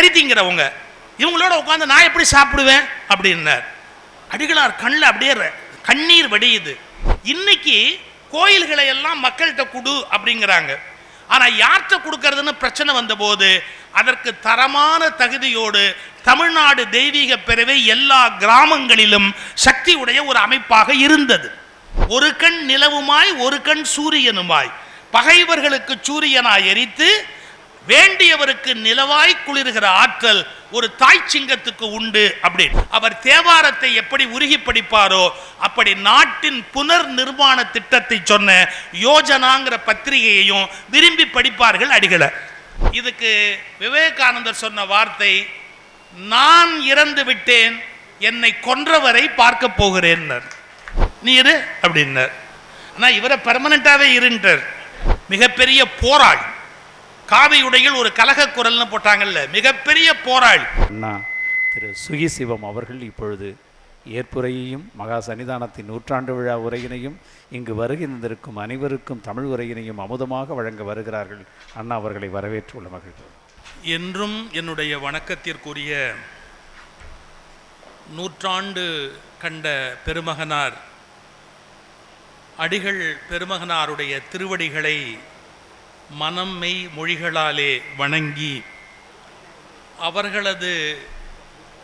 இவங்கெல்லாம் கறி திங்கிறவங்க இவங்களோட உட்காந்து நான் எப்படி சாப்பிடுவேன்? அப்படின்னார். அடிகளார் கண்ணில் அப்படியே கண்ணீர் வடியுது. இன்னைக்கு கோயில்களை எல்லாம் மக்கள்கிட்ட கொடு அப்படிங்கிறாங்க. ஆனால் யார்கிட்ட கொடுக்கறதுன்னு பிரச்சனை வந்தபோது அதற்கு தரமான தகுதியோடு தமிழ்நாடு தெய்வீக பிறவை எல்லா கிராமங்களிலும் சக்தி உடைய ஒரு அமைப்பாக இருந்தது. ஒரு கண் நிலவுமாய் ஒரு கண் சூரியனுமாய். பகைவர்களுக்கு சூரியனாய் எரித்து வேண்டியவருக்கு நிலவாய் குளிர்கிற ஆற்றல் ஒரு தாய் சிங்கத்துக்கு உண்டு அப்படின்னு. அவர் தேவாரத்தை எப்படி உருகி படிப்பாரோ அப்படி நாட்டின் புனர் நிர்மாண திட்டத்தை சொன்ன யோஜனாங்கிற பத்திரிகையையும் விரும்பி படிப்பார்கள் அடிகளை. இதுக்கு விவேகானந்தர் சொன்ன வார்த்தை நான் இறந்து விட்டேன் என்னை கொன்றவரை பார்க்க போகிறேன்னர் நீ இரு அப்படின்னார். ஆனால் இவரை பெர்மனண்டாகவே இருன்றார். மிகப்பெரிய போராளி. காவி உடையில் ஒரு கலக குரல்னு போட்டாங்கல்ல மிகப்பெரிய போராளி. அண்ணா திரு. சுகி சிவம் அவர்கள் இப்பொழுது ஏற்புரையையும் மகா சன்னிதானத்தின் நூற்றாண்டு விழா உரையினையும் இங்கு வருகின்றிருக்கும் அனைவருக்கும் தமிழ் உரையினையும் அமுதமாக வழங்க வருகிறார்கள். அண்ணா அவர்களை வரவேற்றுள்ள மகிழ்ச்சி. என்றும் என்னுடைய வணக்கத்திற்குரிய நூற்றாண்டு கண்ட பெருமகனார் அடிகள் பெருமகனாருடைய திருவடிகளை மனம் மெய் மொழிகளாலே வணங்கி அவர்களது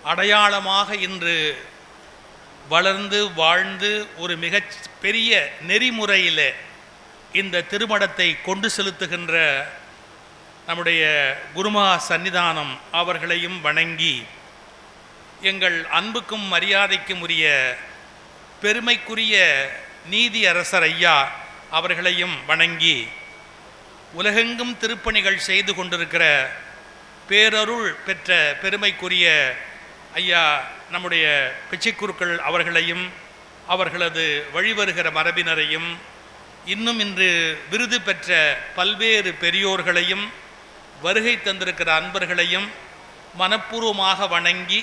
அடையாளமாக இன்று வளர்ந்து வாழ்ந்து ஒரு மிகச் பெரிய நெறிமுறையில் இந்த திருமணத்தை கொண்டு செலுத்துகின்ற நம்முடைய குருமா சன்னிதானம் அவர்களையும் வணங்கி எங்கள் அன்புக்கும் மரியாதைக்கும் உரிய பெருமைக்குரிய நீதி அரசர் ஐயா அவர்களையும் வணங்கி உலகெங்கும் திருப்பணிகள் செய்து கொண்டிருக்கிற பேரருள் பெற்ற பெருமைக்குரிய ஐயா நம்முடைய பிச்சைக்குருக்கள் அவர்களையும் அவர்களது வழிவருகிற மரபினரையும் இன்னும் இன்று விருது பெற்ற பல்வேறு பெரியோர்களையும் வருகை தந்திருக்கிற அன்பர்களையும் மனப்பூர்வமாக வணங்கி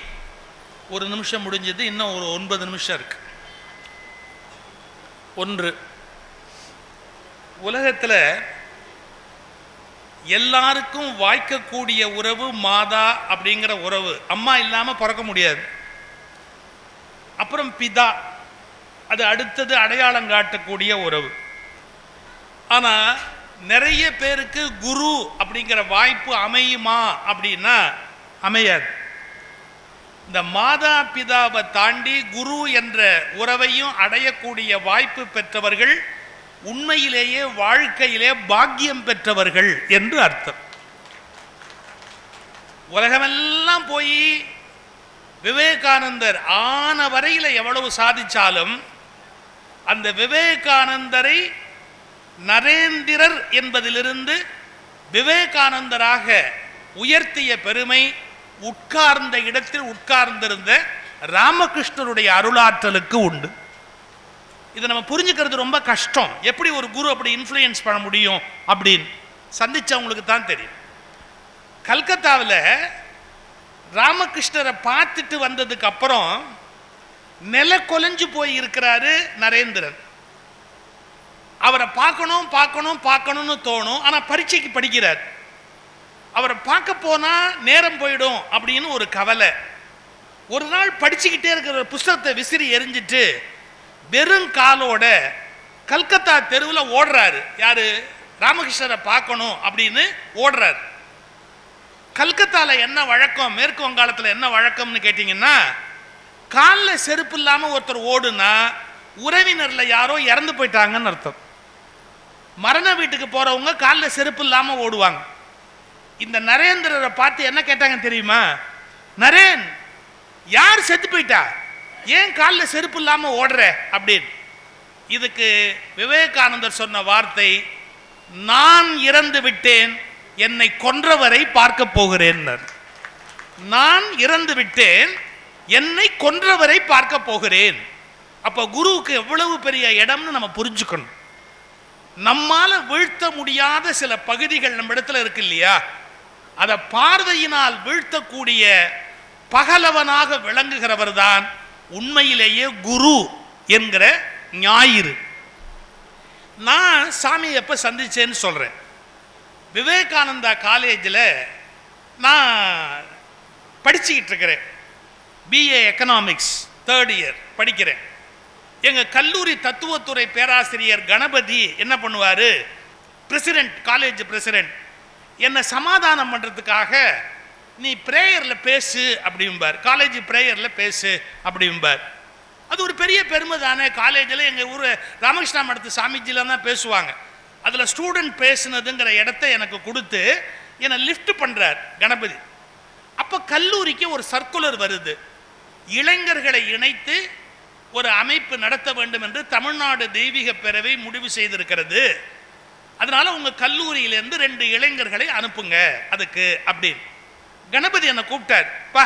ஒரு நிமிஷம் முடிஞ்சது இன்னும் ஒரு ஒன்பது நிமிஷம் இருக்கு. ஒன்று உலகத்தில் எல்லாருக்கும் வாய்க்கக்கூடிய உறவு மாதா அப்படிங்கிற உறவு. அம்மா இல்லாமல் பிறக்க முடியாது. அப்புறம் பிதா. அது அடுத்தது அடையாளம் காட்டக்கூடிய உறவு. ஆனால் நிறைய பேருக்கு குரு அப்படிங்கிற வாய்ப்பு அமையுமா அப்படின்னா அமையாது. இந்த மாதா பிதாவை தாண்டி குரு என்ற உறவையும் அடையக்கூடிய வாய்ப்பு பெற்றவர்கள் உண்மையிலேயே வாழ்க்கையிலே பாக்கியம் பெற்றவர்கள் என்று அர்த்தம். உலகமெல்லாம் போய் விவேகானந்தர் ஆன வரையில் எவ்வளவு சாதிச்சாலும் அந்த விவேகானந்தரை நரேந்திரர் என்பதிலிருந்து விவேகானந்தராக உயர்த்திய பெருமை உட்கார்ந்த இடத்தில் உட்கார்ந்திருந்த ராமகிருஷ்ணருடைய அருளாற்றலுக்கு உண்டு. இதை நம்ம புரிஞ்சுக்கிறது ரொம்ப கஷ்டம். எப்படி ஒரு குரு அப்படி இன்ஃப்ளூயன்ஸ் பண்ண முடியும் அப்படின்னு சந்திச்சவங்களுக்கு தான் தெரியும். கல்கத்தாவில் ராமகிருஷ்ணரை பார்த்துட்டு வந்ததுக்கு அப்புறம் நில கொலைஞ்சு போய் இருக்கிறாரு நரேந்திரன். அவரை பார்க்கணும் பார்க்கணும் பார்க்கணும்னு தோணும். ஆனால் பரீட்சைக்கு படிக்கிறார். அவரை பார்க்க போனால் நேரம் போயிடும் அப்படின்னு ஒரு கவலை. ஒரு நாள் படிச்சுக்கிட்டே இருக்கிற புஸ்தகத்தை விசிறி எரிஞ்சிட்டு வெறும் காலோட கல்கத்தா தெருவில் ஓடுறாரு. யாரு? ராமகிருஷ்ணரை பார்க்கணும் அப்படின்னு ஓடுறாரு. கல்கத்தாவில் என்ன வழக்கம்? மேற்கு வங்காளத்தில் என்ன வழக்கம்னு கேட்டிங்கன்னா காலில் செருப்பு இல்லாமல் ஒருத்தர் ஓடுனா உறவினரில் யாரோ இறந்து போயிட்டாங்கன்னு அர்த்தம். மரண வீட்டுக்கு போகிறவங்க காலில் செருப்பு இல்லாமல் ஓடுவாங்க. இந்த நரேந்திரரை பார்த்து என்ன கேட்டாங்க தெரியுமா? நரேன் யார் செத்து போயிட்டா? ஏன் காலில் செருப்பு இல்லாமல் ஓடுற? அப்படின்னு. இதுக்கு விவேகானந்தர் சொன்ன வார்த்தை நான் இறந்து விட்டேன் என்னை கொன்றவரை பார்க்க போகிறேன்னர் நான் இறந்து விட்டேன் என்னை கொன்றவரை பார்க்க போகிறேன். அப்போ குருவுக்கு எவ்வளவு பெரிய இடம்னு நம்ம புரிஞ்சுக்கணும். நம்மால வீழ்த்த முடியாத சில பகுதிகள் நம்ம இடத்துல இருக்கு இல்லையா? அதை பார்வையினால் வீழ்த்தக்கூடிய பகலவனாக விளங்குகிறவர் தான் உண்மையிலேயே குரு என்கிற ஞாயிறு. நான் சாமியை எப்போ சந்திச்சேன்னு சொல்கிறேன் விவேகானந்தா காலேஜில் நான் படிச்சுக்கிட்டு இருக்கிறேன். பிஏ எக்கனாமிக்ஸ் தேர்ட் இயர் படிக்கிறேன். எங்கள் கல்லூரி தத்துவத்துறை பேராசிரியர் கணபதி என்ன பண்ணுவார்? பிரசிடென்ட் காலேஜ் பிரசிடென்ட் என்னை சமாதானம் பண்ணுறதுக்காக நீ ப்ரேயரில் பேசு அப்படிம்பார். காலேஜ் ப்ரேயரில் பேசு அப்படிம்பார். அது ஒரு பெரிய பெருமை தானே. காலேஜில் எங்கள் ஊர் ராமகிருஷ்ணா மடத்து சாமிஜிலாம் தான் பேசுவாங்க. அதில் ஸ்டூடெண்ட் பேசுனதுங்கிற இடத்த எனக்கு கொடுத்து என்னை லிஃப்ட் பண்ணுறார் கணபதி. அப்போ கல்லூரிக்கு ஒரு சர்க்குலர் வருது. இளைஞர்களை இணைத்து ஒரு அமைப்பு நடத்த வேண்டும் என்று தமிழ்நாடு தெய்வீக பேரவை முடிவு செய்திருக்கிறது. அதனால் உங்கள் கல்லூரியிலேருந்து ரெண்டு இளைஞர்களை அனுப்புங்க அதுக்கு அப்படின்னு. கணபதி என்னை கூப்பிட்டார். பா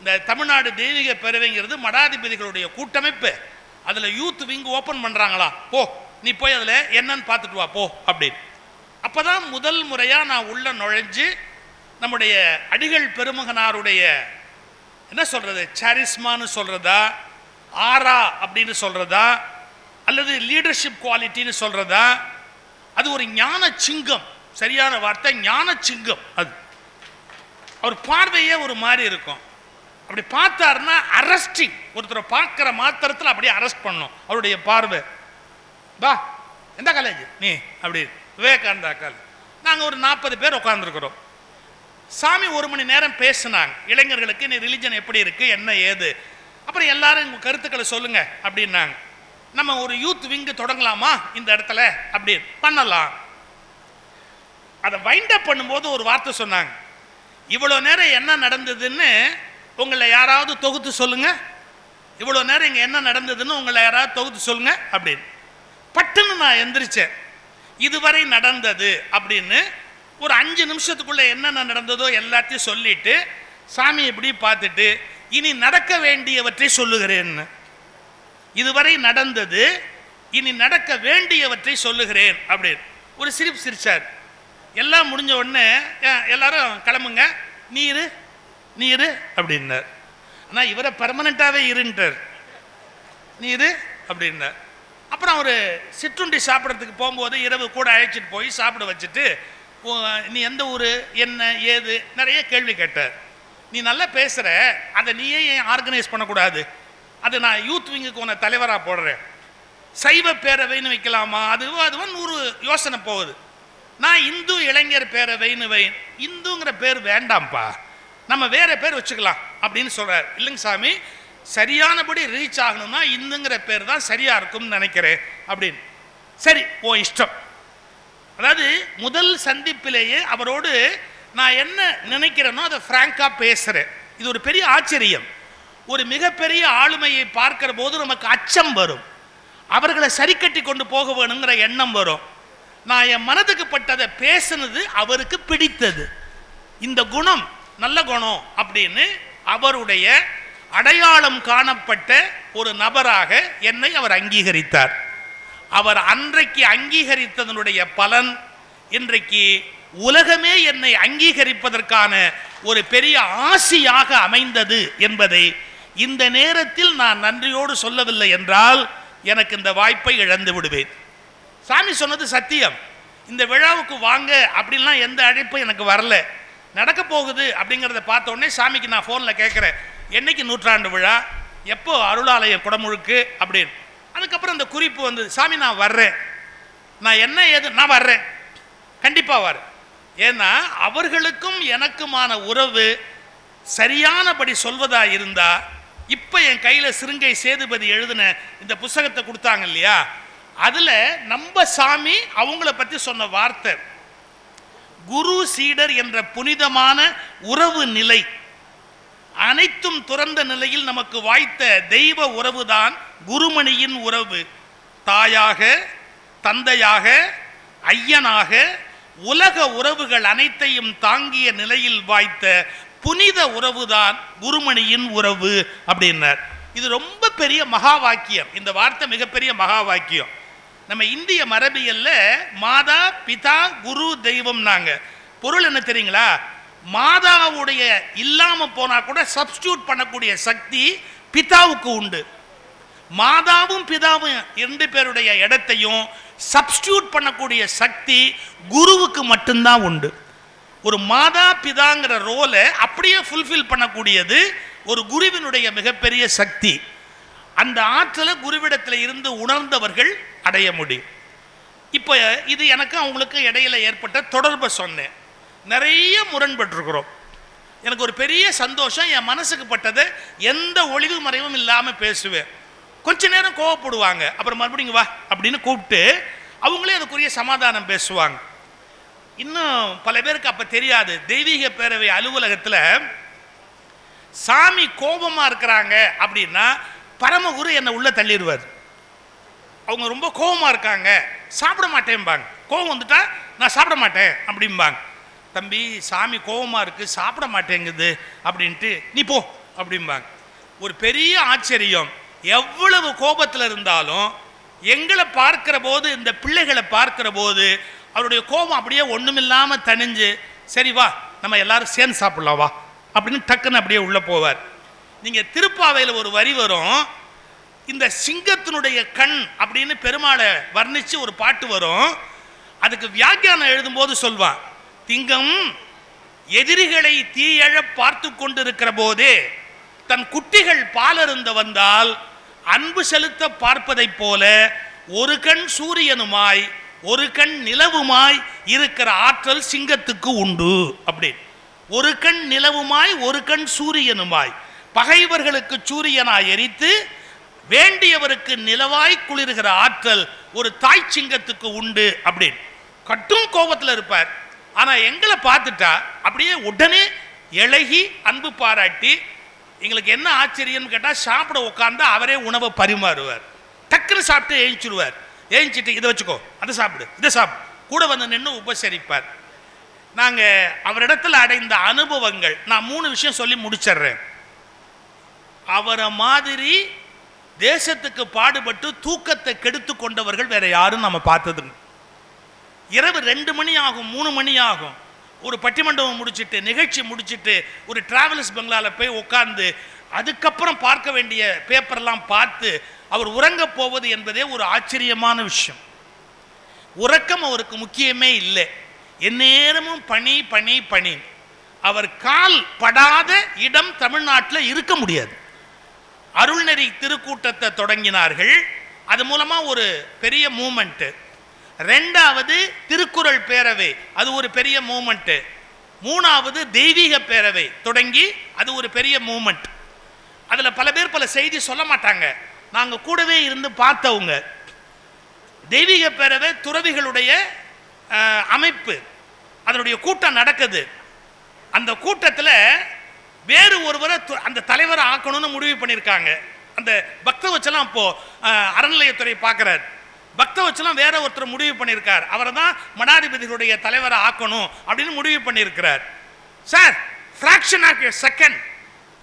இந்த தமிழ்நாடு தெய்வீக பேரவைங்கிறது மடாதிபதிகளுடைய கூட்டமைப்பு. அதில் யூத் விங் ஓப்பன் பண்ணுறாங்களா போ நீ போய் அதில் என்னன்னு பார்த்துட்டு வா போ அப்படின்னு. அப்போ தான் முதல் முறையாக நான் உள்ள நுழைஞ்சு நம்முடைய அடிகள் பெருமகனாருடைய என்ன சொல்கிறது சாரிஸ்மான்னு சொல்கிறதா ஆரா அப்படின்னு சொல்கிறதா அல்லது லீடர்ஷிப் குவாலிட்டின்னு சொல்கிறதா அது ஒரு ஞான சிங்கம் சரியான வார்த்தை ஞான சிங்கம் அது. அவர் பார்வையே ஒரு மாதிரி இருக்கும். அப்படி பார்த்தாருன்னா அரெஸ்டிங் ஒருத்தரை பார்க்குற மாத்திரத்தில் அப்படியே அரெஸ்ட் பண்ணும். அவருடைய பார்வை. பா எந்த காலேஜ் நீ அப்படி. விவேகானந்தா காலேஜ் நாங்கள் ஒரு நாற்பது பேர் உட்காந்துருக்குறோம் சாமி ஒரு மணி நேரம் பேசினாங்க. இளைஞர்களுக்கு நீ ரிலிஜன் எப்படி இருக்குது என்ன ஏது? அப்புறம் எல்லாரும் உங்கள் கருத்துக்களை சொல்லுங்க அப்படின்னாங்க. நம்ம ஒரு யூத் விங்கு தொடங்கலாமா? இந்த இடத்துல? அப்படி. பண்ணலாம். அதை வைண்ட் அப் பண்ணும்போது ஒரு வார்த்தை சொன்னாங்க. இவ்வளோ நேரம் என்ன நடந்ததுன்னு உங்களை யாராவது தொகுத்து சொல்லுங்க. இவ்வளோ நேரம் இங்கே என்ன நடந்ததுன்னு உங்களை யாராவது தொகுத்து சொல்லுங்க அப்படின்னு. பட்டுன்னு நான் எந்திரிச்சேன். இதுவரை நடந்தது அப்படின்னு ஒரு அஞ்சு நிமிஷத்துக்குள்ளே என்னென்ன நடந்ததோ எல்லாத்தையும் சொல்லிட்டு சாமி இப்படி பார்த்துட்டு இனி நடக்க வேண்டியவற்றை சொல்லுகிறேன்னு இதுவரை நடந்தது இனி நடக்க வேண்டியவற்றை சொல்லுகிறேன் அப்படின்னு. ஒரு சிரிப்பு சிரிச்சார். எல்லாம் முடிஞ்ச உடனே எல்லாரும் கிளம்புங்க. நீரு நீரு அப்படின்னார். ஆனால் இவரை பர்மனண்ட்டாகவே இருன்ட்டார். நீரு அப்படின்னார். அப்புறம் அவர் சிற்றுண்டி சாப்பிட்றதுக்கு போகும்போது இரவு கூட அழைச்சிட்டு போய் சாப்பிட வச்சுட்டு நீ எந்த ஊர் என்ன ஏது? நிறைய கேள்வி கேட்டார். நீ நல்லா பேசுகிற அதை நீயே ஏன் ஆர்கனைஸ் பண்ணக்கூடாது? அது நான் யூத் விங்குக்கு உன்னை தலைவராக போடுறேன். சைவ பேரவைன்னு வைக்கலாமா? அதுவோ அதுவோ நூறு யோசனை போகுது. நான் இந்து இளைஞர் பேரவைன்னு வை இந்துங்கிற பேர் வேண்டாம்ப்பா. நம்ம வேற பேர் வச்சுக்கலாம் அப்படின்னு சொல்கிறார் இல்லைங்க சாமி சரியானபடி ரீச் ஆகணும்னா இந்துங்கிற பேர் தான் சரியாக இருக்கும்னு நினைக்கிறேன் அப்படின்னு. சரி ஓ இஷ்டம். அதாவது முதல் சந்திப்பிலேயே அவரோடு நான் என்ன நினைக்கிறேனோ அதை ஃப்ராங்காக பேசுகிறேன் இது ஒரு பெரிய ஆச்சரியம். ஒரு மிகப்பெரிய ஆளுமையை பார்க்கிற போது நமக்கு அச்சம் வரும். அவர்களை சரி கட்டி கொண்டு போக வேணுங்கிற எண்ணம் வரும். நான் என் மனதுக்கு பட்டதை பேசுனது அவருக்கு பிடித்தது. இந்த குணம் நல்ல குணம் அப்படின்னு அவருடைய அடையாளம் காணப்பட்ட ஒரு நபராக என்னை அவர் அங்கீகரித்தார். அவர் அன்றைக்கு அங்கீகரித்ததனுடைய பலன் இன்றைக்கு உலகமே என்னை அங்கீகரிப்பதற்கான ஒரு பெரிய ஆசியாக அமைந்தது என்பதை இந்த நேரத்தில் நான் நன்றியோடு சொல்லவில்லை என்றால் எனக்கு இந்த வாய்ப்பை இழந்து விடுவேன் சாமி சொன்னது சத்தியம். இந்த விழாவுக்கு வாங்க அப்படின்லாம் எந்த அழைப்பும் எனக்கு வரல. நடக்க போகுது அப்படிங்கிறத பார்த்த உடனே சாமிக்கு நான் ஃபோனில் கேட்குறேன். என்னைக்கு நூற்றாண்டு விழா? எப்போ அருளாலயம் குடமுழுக்கு? அப்படின்னு. அதுக்கப்புறம் இந்த குறிப்பு வந்து சாமி நான் வர்றேன். நான் என்ன ஏது நான் வர்றேன். கண்டிப்பாக வரேன் ஏன்னா அவர்களுக்கும் எனக்குமான உறவு சரியானபடி சொல்வதா இருந்தா இப்போ என் கையில் சிறுங்கை சேதுபதி எழுதின இந்த புஸ்தகத்தை கொடுத்தாங்க இல்லையா? அதில் நம்ம சாமி அவங்கள பற்றி சொன்ன வார்த்தை. குரு சீடர் என்ற புனிதமான உறவு நிலை. அனைத்தும் துறந்த நிலையில் நமக்கு வாய்த்த தெய்வ உறவுதான் குருமணியின் உறவு. தாயாக தந்தையாக ஐயனாக உலக உறவுகள் அனைத்தையும் தாங்கிய நிலையில் வாய்த்த புனித உறவுதான் குருமணியின் உறவு அப்படின்னார். இது ரொம்ப பெரிய மகா வாக்கியம். இந்த வார்த்தை மிகப்பெரிய மகா வாக்கியம். நம்ம இந்திய மரபியல்ல மாதா பிதா குரு தெய்வம்னாங்க. பொருள் என்ன தெரியுங்களா? மாதாவுடைய இல்லாம போனா கூட சப்ஸ்டியூட் பண்ணக்கூடிய சக்தி பிதாவுக்கு உண்டு. மாதாவும் பிதாவும் இரண்டு பேருடைய இடத்தையும் சப்ஸ்டியூட் பண்ணக்கூடிய சக்தி குருவுக்கு மட்டும்தான் உண்டு. ஒரு மாதா பிதாங்கிற ரோலை அப்படியே ஃபுல்ஃபில் பண்ணக்கூடியது ஒரு குருவினுடைய மிகப்பெரிய சக்தி. அந்த ஆற்றலை குருவிடத்தில் இருந்து உணர்ந்தவர்கள் அடைய முடியும். இப்போ இது எனக்கு அவங்களுக்கு இடையில ஏற்பட்ட தொடர்பை சொன்னேன். நிறைய முரண்பட்டுருக்குறோம். எனக்கு ஒரு பெரிய சந்தோஷம் என் மனசுக்கு பட்டதை எந்த ஒளிவு மறைவும் இல்லாமல் பேசுவேன். கொஞ்ச நேரம் கோவப்படுவாங்க. அப்புறம் மறுபடியும் வா அப்படின்னு கூப்பிட்டு அவங்களே அதுக்குரிய சமாதானம் பேசுவாங்க. இன்னும் பல பேருக்கு அப்போ தெரியாது. தெய்வீக பேரவை அலுவலகத்தில் சாமி கோபமா இருக்கிறாங்க அப்படின்னா பரமகுரு என்னை உள்ளே தள்ளிடுவார். அவங்க ரொம்ப கோபமாக இருக்காங்க. சாப்பிட மாட்டேன்பாங்க கோபம் வந்துட்டா நான் சாப்பிட மாட்டேன் அப்படிம்பாங்க. தம்பி சாமி கோபமாக இருக்குது சாப்பிட மாட்டேங்குது அப்படின்ட்டு நீ போ அப்படிம்பாங்க. ஒரு பெரிய ஆச்சரியம். எவ்வளவு கோபத்தில் இருந்தாலும் எங்களை பார்க்கிற போது இந்த பிள்ளைகளை பார்க்கிற போது அவருடைய கோபம் அப்படியே ஒன்றுமில்லாமல் தணிஞ்சு சரி வா நம்ம எல்லாரும் சேர்ந்து சாப்பிட்லாம் வா அப்படின்னு டக்குன்னு அப்படியே உள்ளே போவார். நீங்கள் திருப்பாவையில் ஒரு வரி வரும். இந்த சிங்கத்தினுடைய கண் அப்படின்னு பெருமாளை வர்ணித்து ஒரு பாட்டு வரும். அதுக்கு வியாக்கியானம் எழுதும்போது சொல்வான் திங்கம் எதிரிகளை தீயழ பார்த்து கொண்டிருக்கிற போதே தன் குட்டிகள் பாலருந்த வந்தால் அன்பு செலுத்த பார்ப்பதைப் போல ஒரு கண் சூரியனுமாய் ஒரு கண் நிலவுமாய் இருக்கிற ஆற்றல் சிங்கத்துக்கு உண்டு. அப்படி ஒரு கண் நிலவுமாய் ஒரு கண் சூரியனுமாய். பகைவர்களுக்கு சூரியனாய் எரித்து வேண்டியவருக்கு நிலவாய் குளிர்கிற ஆற்றல் ஒரு தாய் சிங்கத்துக்கு உண்டு அப்படின்னு. கட்டும் கோபத்தில் இருப்பார். ஆனால் எங்களை பார்த்துட்டா அப்படியே உடனே இழகி அன்பு பாராட்டி எங்களுக்கு என்ன ஆச்சரியம்னு கேட்டால் சாப்பிட உட்காந்தா அவரே உணவை பரிமாறுவார். டக்குன்னு சாப்பிட்டு எழுச்சிடுவார் எழுச்சிட்டு இதை வச்சுக்கோ அதை சாப்பிடு இதை சாப்பிடு. கூட வந்து நின்று உபசரிப்பார். நாங்கள் அவரிடத்தில் அடைந்த அனுபவங்கள் நான் மூணு விஷயம் சொல்லி முடிச்சிடுறேன். அவரை மாதிரி தேசத்துக்கு பாடுபட்டு தூக்கத்தை கெடுத்து கொண்டவர்கள் வேற யாரும் நம்ம பார்த்தது இரவு ரெண்டு மணி ஆகும் மூணு மணி ஆகும். ஒரு பட்டிமண்டபம் முடிச்சுட்டு நிகழ்ச்சி முடிச்சிட்டு ஒரு டிராவல்ஸ் பங்களால போய் உட்கார்ந்து அதுக்கப்புறம் பார்க்க வேண்டிய பேப்பர்லாம் பார்த்து அவர் உறங்க போவது என்பதே ஒரு ஆச்சரியமான விஷயம். உறக்கம் அவருக்கு முக்கியமே இல்லை. எந்நேரமும் பனி பனி பனி அவர் கால் படாத இடம் தமிழ்நாட்டில் இருக்க முடியாது. அருள்நெறி திருக்கூட்டத்தை தொடங்கினார்கள். அது மூலமாக ஒரு பெரிய மூமெண்ட்டு ரெண்டாவது திருக்குறள் பேரவை அது ஒரு பெரிய மூமெண்ட்டு மூணாவது தெய்வீக பேரவை தொடங்கி அது ஒரு பெரிய மூமெண்ட் அதில் பல பேர் பல செய்தி சொல்ல மாட்டாங்க. நாங்கள் கூடவே இருந்து பார்த்தவங்க. தெய்வீக பேரவை துறவிகளுடைய அமைப்பு அதனுடைய கூட்டம் நடக்குது. அந்த கூட்டத்தில் வேறு ஒருவரை அந்த தலைவரை ஆக்கணும்னு முடிவு பண்ணியிருக்காங்க. அந்த பக்த வச்செல்லாம் இப்போ அறநிலையத்துறை பார்க்குறார். பக்த வச்செல்லாம் வேற ஒருத்தர் முடிவு பண்ணியிருக்கார். அவரை தான் மடாதிபதிகளுடைய தலைவரை ஆக்கணும் அப்படின்னு முடிவு பண்ணியிருக்கிறார். சார் ஃப்ராக்ஷன் ஆஃப் செகண்ட்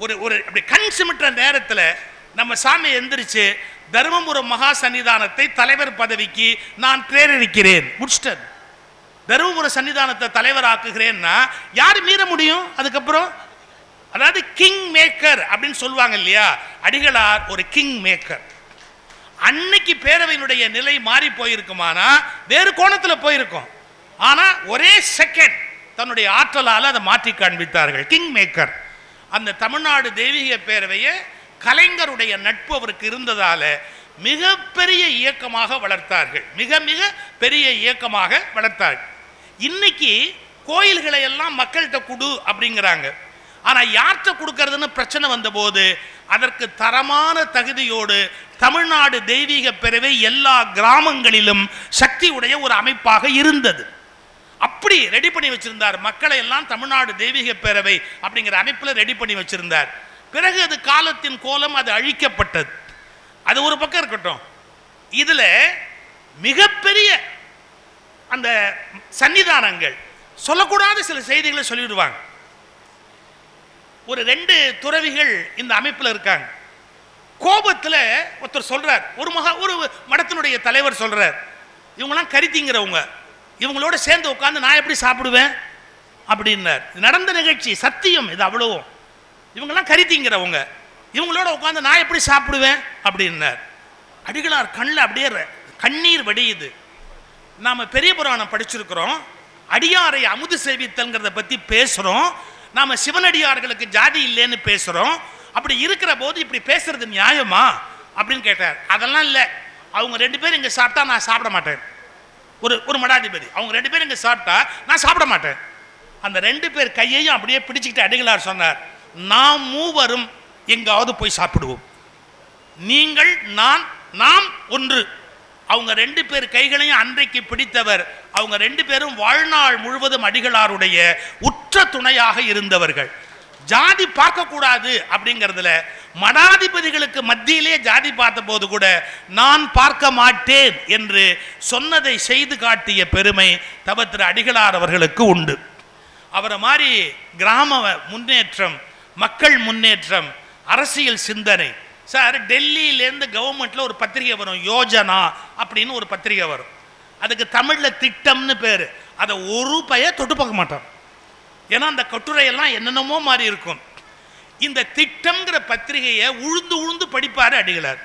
ஒரு ஒரு அப்படி கண் சிமிட்டுற நேரத்தில் நம்ம சாமி எந்திரிச்சு தருமபுரம் மகா சன்னிதானத்தை தலைவர் பதவிக்கு நான் பிரேரிக்கிறேன் முடிச்சிட்டர். தருமபுர சன்னிதானத்தை தலைவராக்குகிறேன்னா யார் மீற முடியும்? அதுக்கப்புறம் அதாவது கிங் மேக்கர் அப்படின்னு சொல்லுவாங்க இல்லையா? அடிகளார் ஒரு கிங் மேக்கர் அன்னைக்கு பேரவையினுடைய நிலை மாறி போயிருக்குமானா? வேறு கோணத்தில் போயிருக்கும். ஆனா ஒரே செகண்ட் தன்னுடைய ஆற்றலால் அதை மாற்றி காண்பித்தார்கள். கிங் மேக்கர் அந்த தமிழ்நாடு தெய்வீக பேரவையை கலைஞருடைய நட்பு அவருக்கு இருந்ததால மிகப்பெரிய இயக்கமாக வளர்த்தார்கள். மிக மிக பெரிய இயக்கமாக வளர்த்தார்கள். இன்னைக்கு கோயில்களை எல்லாம் மக்கள்கிட்ட கொடு அப்படிங்கிறாங்க. ஆனால் யார்கிட்ட கொடுக்கறதுன்னு பிரச்சனை வந்தபோது அதற்கு தரமான தகுதியோடு தமிழ்நாடு தெய்வீக பேரவை எல்லா கிராமங்களிலும் சக்தி உடைய ஒரு அமைப்பாக இருந்தது. அப்படி ரெடி பண்ணி வச்சிருந்தார். மக்களை எல்லாம் தமிழ்நாடு தெய்வீக பேரவை அப்படிங்கிற அமைப்பில் ரெடி பண்ணி வச்சிருந்தார். பிறகு அது காலத்தின் கோலம் அது அழிக்கப்பட்டது. அது ஒரு பக்கம் இருக்கட்டும். இதில் மிகப்பெரிய அந்த சன்னிதானங்கள் சொல்லக்கூடாத சில செய்திகளை சொல்லிடுவாங்க. ஒரு ரெண்டு துறவிகள் இந்த அமைப்பில் இருக்காங்க. கோபத்தில் ஒருத்தர் சொல்கிறார் ஒரு மகா ஒரு மடத்தினுடைய தலைவர் சொல்கிறார் இவங்களாம் கருத்திங்கிறவங்க. இவங்களோட சேர்ந்து உட்காந்து நான் எப்படி சாப்பிடுவேன்? அப்படின்னார். நடந்த நிகழ்ச்சி சத்தியம் இது அவ்வளவும். இவங்கெல்லாம் கருத்திங்கிறவங்க. இவங்களோட உட்காந்து நான் எப்படி சாப்பிடுவேன்? அப்படின்னார். அடிகளார் கண்ணில் அப்படியே கண்ணீர் வடியுது. நாம் பெரிய புராணம் படிச்சிருக்கிறோம். அடியாரை அமுது சேவித்தல்ங்கிறத பற்றி பேசுகிறோம் நாம் சிவனடியார்களுக்கு ஜாதி இல்லைன்னு பேசுகிறோம் அப்படி இருக்கிற போது இப்படி பேசுறது நியாயமா? அப்படின்னு கேட்டார். அதெல்லாம் இல்லை. அவங்க ரெண்டு பேரும் இங்கே சாப்பிட்டா நான் சாப்பிட மாட்டேன். ஒரு ஒரு மடாதிபதி. அவங்க ரெண்டு பேரும் இங்கே சாப்பிட்டா நான் சாப்பிட மாட்டேன். அந்த ரெண்டு பேர் கையையும் அப்படியே பிடிச்சிக்கிட்டு அடிகளார் சொன்னார். நாம் மூவரும் எங்காவது போய் சாப்பிடுவோம். நீங்கள் நான் நாம் ஒன்று. அவங்க ரெண்டு பேர் கைகளையும் அன்றைக்கு பிடித்தவர். அவங்க ரெண்டு பேரும் வாழ்நாள் முழுவதும் அடிகளாருடைய உற்ற துணையாக இருந்தவர்கள். ஜாதி பார்க்கக்கூடாது அப்படிங்கிறதுல மடாதிபதிகளுக்கு மத்தியிலே ஜாதி பார்த்த போது கூட நான் பார்க்க மாட்டேன் என்று சொன்னதை செய்து காட்டிய பெருமை தவ திரு அடிகளார் அவர்களுக்கு உண்டு. அவரை மாதிரி கிராம முன்னேற்றம் மக்கள் முன்னேற்றம் அரசியல் சிந்தனை சார் டெல்லியிலேருந்து கவர்மெண்ட்டில் ஒரு பத்திரிகை வரும் யோஜனா அப்படின்னு ஒரு பத்திரிகை வரும். அதுக்கு தமிழில் திட்டம்னு பேர். அதை ஒரு பய தொட்டு பார்க்க மாட்டான். ஏன்னா அந்த கட்டுரையெல்லாம் என்னென்னமோ மாதிரி இருக்கும். இந்த திட்டம்ங்கிற பத்திரிகையை உழுந்து உழுந்து படிப்பார் அடிகளார்.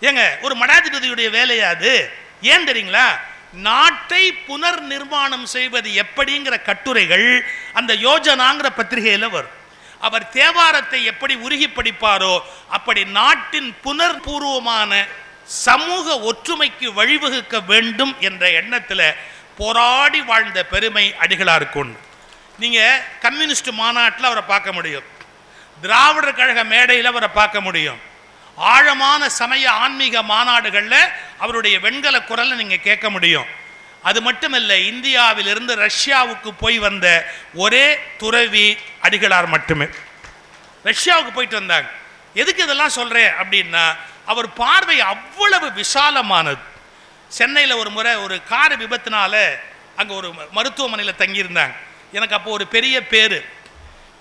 ஏங்க ஒரு மடாதிபதியுடைய வேலையாது ஏன் தெரியுங்களா? நாட்டை புனர் நிர்மாணம் செய்வது எப்படிங்கிற கட்டுரைகள் அந்த யோஜனாங்கிற பத்திரிகையில் வரும். அவர் தேவாரத்தை எப்படி உருகி படிப்பாரோ அப்படி நாட்டின் புனர்பூர்வமான சமூக ஒற்றுமைக்கு வழிவகுக்க வேண்டும் என்ற எண்ணத்தில் போராடி வாழ்ந்த பெருமை அடிகளாருக்கு உண்டு நீங்கள் கம்யூனிஸ்ட் மாநாட்டில் அவரை பார்க்க முடியும். திராவிடர் கழக மேடையில் அவரை பார்க்க முடியும். ஆழமான சமய ஆன்மீக மாநாடுகளில் அவருடைய வெண்கல குரலை நீங்கள் கேட்க முடியும். அது மட்டுமல்ல இந்தியாவிலிருந்து ரஷ்யாவுக்கு போய் வந்த ஒரே துறவி அடிகளார் மட்டுமே. ரஷ்யாவுக்கு போயிட்டு வந்தாங்க. எதுக்கு இதெல்லாம் சொல்கிறேன் அப்படின்னா அவர் பார்வை அவ்வளவு விசாலமானது. சென்னையில் ஒரு முறை ஒரு கார் விபத்தினால அங்கே ஒரு மருத்துவமனையில் தங்கியிருந்தாங்க. எனக்கு அப்போ ஒரு பெரிய பேர்.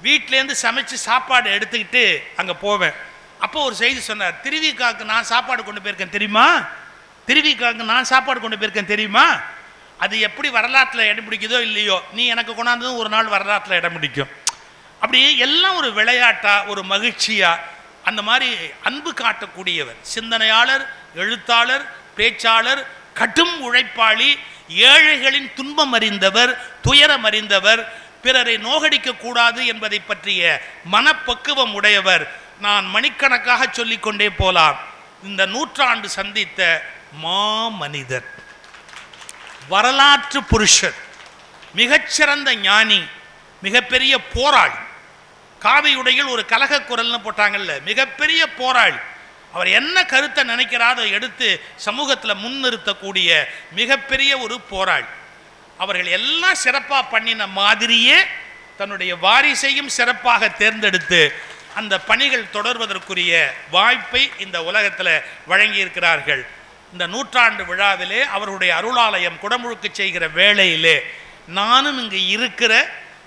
வீட்டிலேருந்து சமைச்சு சாப்பாடு எடுத்துக்கிட்டு அங்கே போவேன். அப்போ ஒரு செய்தி சொன்னார் திருவிக்காக்கு நான் சாப்பாடு கொண்டு போயிருக்கேன் தெரியுமா? திருவிக்காக்கு நான் சாப்பாடு கொண்டு போயிருக்கேன் தெரியுமா? அது எப்படி வரலாற்றில் இடம் பிடிக்குதோ இல்லையோ நீ எனக்கு கொண்டாந்ததும் ஒரு நாள் வரலாற்றில் இடம் பிடிக்கும். அப்படி எல்லாம் ஒரு விளையாட்டா ஒரு மகிழ்ச்சியா அந்த மாதிரி அன்பு காட்டக்கூடியவர். சிந்தனையாளர் எழுத்தாளர் பேச்சாளர் கடும் உழைப்பாளி ஏழைகளின் துன்பம் அறிந்தவர் துயரம் அறிந்தவர் பிறரை நோகடிக்க கூடாது என்பதை பற்றிய மனப்பக்குவம் உடையவர். நான் மணிக்கணக்காக சொல்லிக்கொண்டே போலாம். இந்த நூற்றாண்டு சந்தித்த மாமனிதர். வரலாற்று புருஷர். மிகச்சிறந்த ஞானி மிகப்பெரிய போராளி. காவியுடையில் ஒரு கலக குரல்னு போட்டாங்கல்ல மிகப்பெரிய போராளி. அவர் என்ன கருத்தை நினைக்கிறாரோ எடுத்து சமூகத்தில் முன்னிறுத்தக்கூடிய மிகப்பெரிய ஒரு போராளி. அவர்கள் எல்லாம் சிறப்பாக பண்ணின மாதிரியே தன்னுடைய வாரிசையும் சிறப்பாக தேர்ந்தெடுத்து அந்த பணிகள் தொடர்வதற்குரிய வாய்ப்பை இந்த உலகத்தில் வழங்கியிருக்கிறார்கள். இந்த நூற்றாண்டு விழாவிலே அவருடைய அருளாலயம் குடமுழுக்கு செய்கிற வேளையிலே நானும் இங்கு இருக்கிற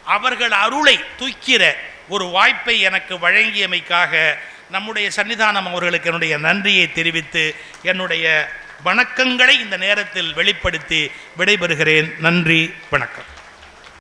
அவர்கள் அருளை தூக்கிற ஒரு வாய்ப்பை எனக்கு வழங்கியமைக்காக நம்முடைய சன்னிதானம் அவர்களுக்கு என்னுடைய நன்றியை தெரிவித்து என்னுடைய வணக்கங்களை இந்த நேரத்தில் வெளிப்படுத்தி விடைபெறுகிறேன். நன்றி வணக்கம்.